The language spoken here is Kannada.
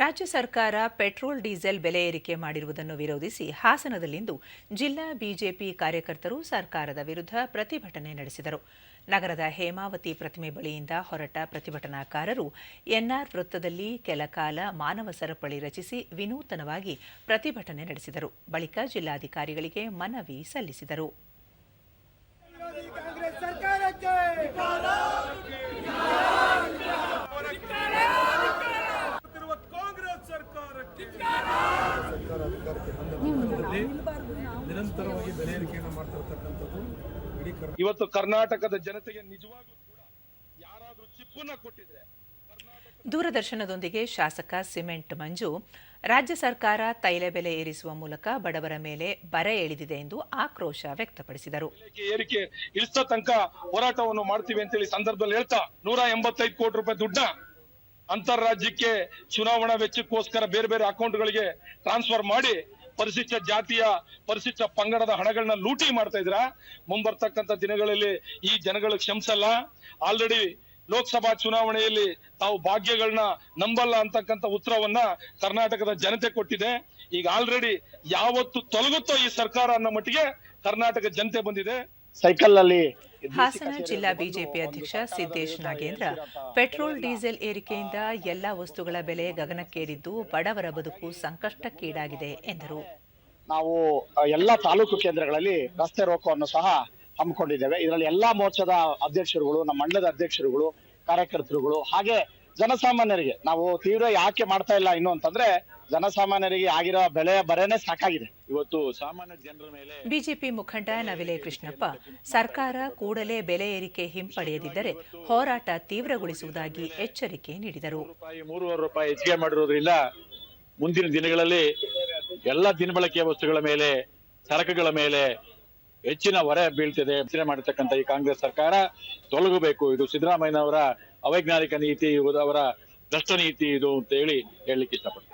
ರಾಜ್ಯ ಸರ್ಕಾರ ಪೆಟ್ರೋಲ್, ಡೀಸೆಲ್ ಬೆಲೆ ಏರಿಕೆ ಮಾಡಿರುವುದನ್ನು ವಿರೋಧಿಸಿ ಹಾಸನದಲ್ಲಿಂದು ಜಿಲ್ಲಾ ಬಿಜೆಪಿ ಕಾರ್ಯಕರ್ತರು ಸರ್ಕಾರದ ವಿರುದ್ಧ ಪ್ರತಿಭಟನೆ ನಡೆಸಿದರು. ನಗರದ ಹೇಮಾವತಿ ಪ್ರತಿಮೆ ಬಳಿಯಿಂದ ಹೊರಟ ಪ್ರತಿಭಟನಾಕಾರರು ಎನ್ಆರ್ ವೃತ್ತದಲ್ಲಿ ಕೆಲಕಾಲ ಮಾನವ ಸರಪಳಿ ರಚಿಸಿ ವಿನೂತನವಾಗಿ ಪ್ರತಿಭಟನೆ ನಡೆಸಿದರು. ಬಳಿಕ ಜಿಲ್ಲಾಧಿಕಾರಿಗಳಿಗೆ ಮನವಿ ಸಲ್ಲಿಸಿದರು. ನಂತರದಲ್ಲಿ ನಿರಂತರವಾಗಿ ಬೆಲೆ ಏರಿಕೆಯನ್ನು ಮಾಡ್ತಿರ್ತಕ್ಕಂಥದ್ದು ಇಡೀ ಕರ್ನಾಟಕ ಇವತ್ತು ಕರ್ನಾಟಕದ ಜನತೆಗೆ ನಿಜವಾಗ್ಲೂ ಕೂಡ ಯಾರಾದ್ರೂ ಚಿಪ್ಪನ್ನ ಕೊಟ್ಟಿದ್ರೆ ದೂರದರ್ಶನದೊಂದಿಗೆ ಶಾಸಕ ಸಿಮೆಂಟ್ ಮಂಜು ರಾಜ್ಯ ಸರ್ಕಾರ ತೈಲ ಬೆಲೆ ಏರಿಸುವ ಮೂಲಕ ಬಡವರ ಮೇಲೆ ಬರ ಎಳೆದಿದೆ ಎಂದು ಆಕ್ರೋಶ ವ್ಯಕ್ತಪಡಿಸಿದರು. ಏರಿಕೆ ಇಷ್ಟ ತನಕ ಹೋರಾಟವನ್ನು ಮಾಡ್ತೀವಿ ಅಂತೇಳಿ ಸಂದರ್ಭದಲ್ಲಿ ಹೇಳ್ತಾ ನೂರ ಎಂಬತ್ತೈದು ಕೋಟಿ ರೂಪಾಯಿ ದುಡ್ಡ ಅಂತಾರಾಜ್ಯಕ್ಕೆ ಚುನಾವಣಾ ವೆಚ್ಚಕ್ಕೋಸ್ಕರ ಬೇರೆ ಬೇರೆ ಅಕೌಂಟ್ಗಳಿಗೆ ಟ್ರಾನ್ಸ್ಫರ್ ಮಾಡಿ ಪರಿಶಿಷ್ಟ ಜಾತಿಯ, ಪರಿಶಿಷ್ಟ ಪಂಗಡದ ಹಣಗಳನ್ನ ಲೂಟಿ ಮಾಡ್ತಾ ಇದ್ರ ಮುಂಬರ್ತಕ್ಕಂಥ ದಿನಗಳಲ್ಲಿ ಈ ಜನಗಳು ಕ್ಷಮಿಸಲ್ಲ. ಆಲ್ರೆಡಿ ಲೋಕಸಭಾ ಚುನಾವಣೆಯಲ್ಲಿ ತಾವು ಭಾಗ್ಯಗಳನ್ನ ನಂಬಲ್ಲ ಅಂತಕ್ಕಂಥ ಉತ್ತರವನ್ನ ಕರ್ನಾಟಕದ ಜನತೆ ಕೊಟ್ಟಿದೆ. ಈಗ ಆಲ್ರೆಡಿ ಯಾವತ್ತು ತೊಲಗುತ್ತೋ ಈ ಸರ್ಕಾರ ಅನ್ನೋ ಮಟ್ಟಿಗೆ ಕರ್ನಾಟಕ ಜನತೆ ಬಂದಿದೆ. ಸೈಕಲ್ನಲ್ಲಿ ಹಾಸನ ಜಿಲ್ಲಾ ಬಿಜೆಪಿ ಅಧ್ಯಕ್ಷ ಸಿದ್ದೇಶ್ ನಾಗೇಂದ್ರ ಪೆಟ್ರೋಲ್ ಡೀಸೆಲ್ ಏರಿಕೆಯಿಂದ ಎಲ್ಲ ವಸ್ತುಗಳ ಬೆಲೆ ಗಗನಕ್ಕೇರಿದ್ದು ಬಡವರ ಬದುಕು ಸಂಕಷ್ಟಕ್ಕೀಡಾಗಿದೆ ಎಂದರು. ನಾವು ಎಲ್ಲಾ ತಾಲೂಕು ಕೇಂದ್ರಗಳಲ್ಲಿ ರಸ್ತೆ ರೋಕೋವನ್ನು ಸಹ ಹಮ್ಮಿಕೊಂಡಿದ್ದೇವೆ. ಇದರಲ್ಲಿ ಎಲ್ಲಾ ಮೋರ್ಚಾದ ಅಧ್ಯಕ್ಷರುಗಳು ನಮ್ಮ ಮಂಡಲದ ಅಧ್ಯಕ್ಷರುಗಳು ಕಾರ್ಯಕರ್ತರುಗಳು ಹಾಗೆ ಜನಸಾಮಾನ್ಯರಿಗೆ ನಾವು ತೀವ್ರ ಯಾಕೆ ಮಾಡ್ತಾ ಇಲ್ಲ ಇನ್ನು ಅಂತಂದ್ರೆ ಜನಸಾಮಾನ್ಯರಿಗೆ ಆಗಿರೋ ಬೆಲೆ ಬರೇನೆ ಸಾಕಾಗಿದೆ. ಇವತ್ತು ಸಾಮಾನ್ಯ ಜನರ ಮೇಲೆ ಬಿಜೆಪಿ ಮುಖಂಡ ನವಿಲೆ ಕೃಷ್ಣಪ್ಪ ಸರ್ಕಾರ ಕೂಡಲೇ ಬೆಲೆ ಏರಿಕೆ ಹಿಂಪಡೆಯದಿದ್ದರೆ ಹೋರಾಟ ತೀವ್ರಗೊಳಿಸುವುದಾಗಿ ಎಚ್ಚರಿಕೆ ನೀಡಿದರು. ರೂಪಾಯಿ ಮೂರುವರೆ ರೂಪಾಯಿ ಹೆಚ್ಚಿಗೆ ಮಾಡಿರೋದ್ರಿಂದ ಮುಂದಿನ ದಿನಗಳಲ್ಲಿ ಎಲ್ಲ ದಿನಬಳಕೆಯ ವಸ್ತುಗಳ ಮೇಲೆ ಸರಕುಗಳ ಮೇಲೆ ಹೆಚ್ಚಿನ ಹೊರೆ ಬೀಳ್ತಿದೆ. ಹೆಚ್ಚಿನ ಮಾಡಿರ್ತಕ್ಕಂಥ ಈ ಕಾಂಗ್ರೆಸ್ ಸರ್ಕಾರ ತೊಲಗಬೇಕು. ಇದು ಸಿದ್ದರಾಮಯ್ಯನವರ ಅವೈಜ್ಞಾನಿಕ ನೀತಿ ಅವರ ಭ್ರಷ್ಟ ನೀತಿ ಇದು ಅಂತ ಹೇಳಿ ಹೇಳಲಿಕ್ಕೆ ಇಷ್ಟಪಡ್ತೀನಿ.